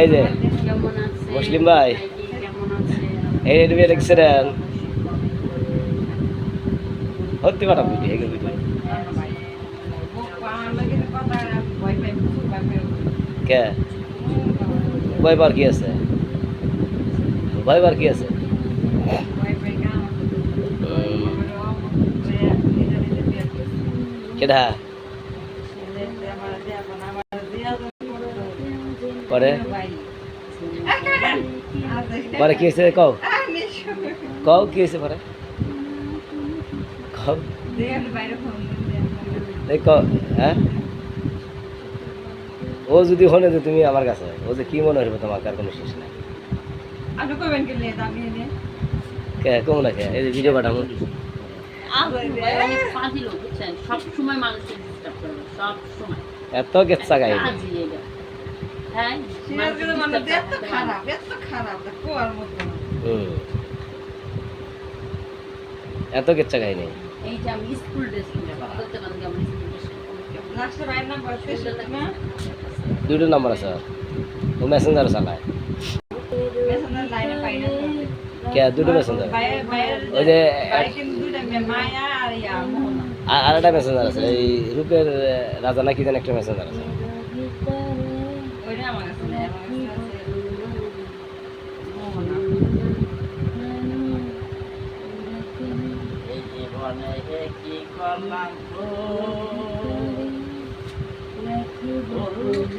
এই যে, মুসলিম ভাই। এই রেডিও দেখছিলেন সত্যি কথা বুঝি এই বুঝি কে? ভয় পাওয়ার কি আছে? ভয় পাওয়ার কি আছে? কেটা পরে? পরে কি হয়েছে কও? কও কি হয়েছে পরে? কও? হ্যাঁ? ও যদি হনে যে তুমি আমার কাছে ও যে কি মনে হইবে তোমার কার কোনো শেষ নাই? কি কম না কে? এই যে ভিডিও পাঠাবো ভাই অনেক ফাজিল বুঝছেন? সব সময় মানুষকে ডিস্টার্ব করবে সব সময় এত গেচ্ছা গাই এত disturb খারাপ এত খারাপ তা কোয়ার মতো না। হুম। এত গেচ্ছা গাই নেই। এই যে আমি স্কুল ড্রেস কিনে বলতে পারেন যে আমি স্কুল ড্রেস লাস্টে বাইর না দুটো নাম্বার আছে। ও মেসেঞ্জার চালায়। মেসেঞ্জার লাইনে পাই না। কে? দুটো মেসেঞ্জার ওই যে আর মোহনা। মেসেঞ্জার আছে এই রূপের রাজা নাকি যেন একটা মেসেঞ্জার আছে। কি করলাম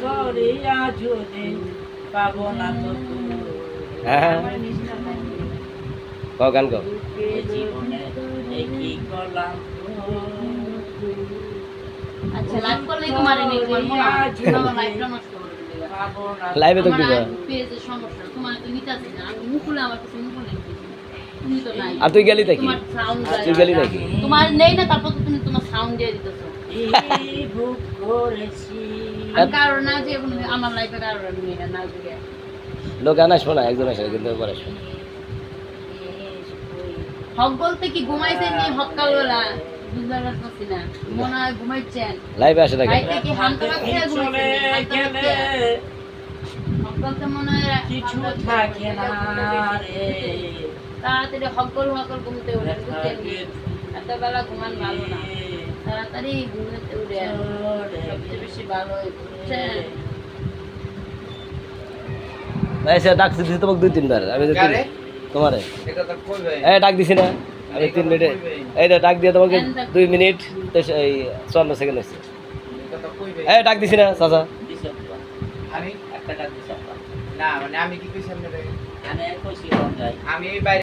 করিয়া যদি পাবো না তো হ্যাঁ কও গান কও জীবনে কি করলাম আচ্ছা লাইভ করলে তোমার নেই তোমার মনে হয় লাইভটা নষ্ট করে দিবে। লাইভে তো পেজের সমস্যা তোমার তো নিতে আসে না। আমি মুকুলে আমার কাছে মুকুলে আর তুই গেলি নাকি তুই গেলি নাকি তোমার নেই না তারপর তুমি তোমার সাউন্ড দিয়ে দিতেছো। লোক একজন আসে কিন্তু পরে হক বলতে কি ঘুমাইছে নি হকাল বেলা ঘুমাইছেন। লাইভে আসে নাকি কি হামটা রাখছে চলে গেলে? হক বলতে মনে হয় কিছু থাকে না রে। তাড়াতাড়ি হকল হকল ঘুমতে উঠে বুঝছেন এত বেলা ঘুমান ভালো না। তাড়াতাড়ি ঘুমতে উঠে। সবচেয়ে বেশি ভালো বুঝছেন ভাই সে ডাক দিছি তোমাকে দুই তিনবার। আমি তো তোমারে এই ডাক দিছি না। আমি তিন মিনিটে এই তো ডাক দিয়ে তোমাকে দুই মিনিট এই চুয়ান্ন সেকেন্ড হয়েছে। এই ডাক দিছি না চাচা। দিছ আমি একটা ডাক দিছ না মানে আমি কি কইছি আমি কইছি আমি বাইরে